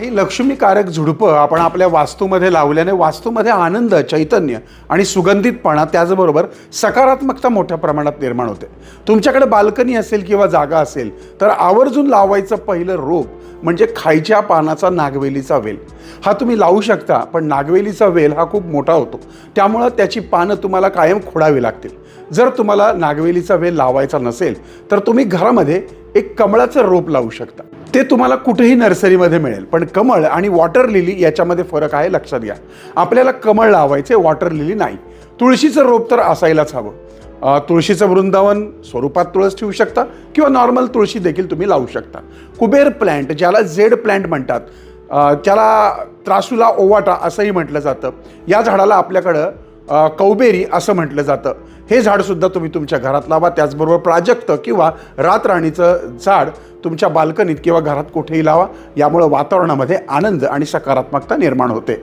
ही लक्ष्मीकारक झुडपं आपण आपल्या वास्तूमध्ये लावल्याने वास्तूमध्ये आनंद चैतन्य आणि सुगंधितपणा त्याचबरोबर सकारात्मकता मोठ्या प्रमाणात निर्माण होते. तुमच्याकडे बाल्कनी असेल किंवा जागा असेल तर आवर्जून लावायचं पहिलं रोप म्हणजे खायच्या पानाचा नागवेलीचा वेल. हा तुम्ही लावू शकता पण नागवेलीचा वेल हा खूप मोठा होतो. त्यामुळं त्याची पानं तुम्हाला कायम खोडावी लागतील. जर तुम्हाला नागवेलीचा वेल लावायचा नसेल तर तुम्ही घरामध्ये एक कमळाचं रोप लावू शकता. ते तुम्हाला कुठेही नर्सरीमध्ये मिळेल. पण कमळ आणि वॉटर लिली याच्यामध्ये फरक आहे लक्षात घ्या. आपल्याला कमळ लावायचे वॉटर लिली नाही. तुळशीचं रोप तर असायलाच हवं. तुळशीचं वृंदावन स्वरूपात तुळस ठेवू शकता किंवा नॉर्मल तुळशी देखील तुम्ही लावू शकता. कुबेर प्लॅन्ट ज्याला झेड प्लॅन्ट म्हणतात त्याला त्रासुला ओवाटा असंही म्हटलं जातं. या झाडाला आपल्याकडं कौबेरी असं म्हटलं जातं. हे झाडसुद्धा तुम्ही तुमच्या घरात लावा त्याचबरोबर प्राजक्त किंवा रातराणीचं झाड तुमच्या बाल्कनीत किंवा घरात कुठेही लावा यामुळं वातावरणामध्ये आनंद आणि सकारात्मकता निर्माण होते.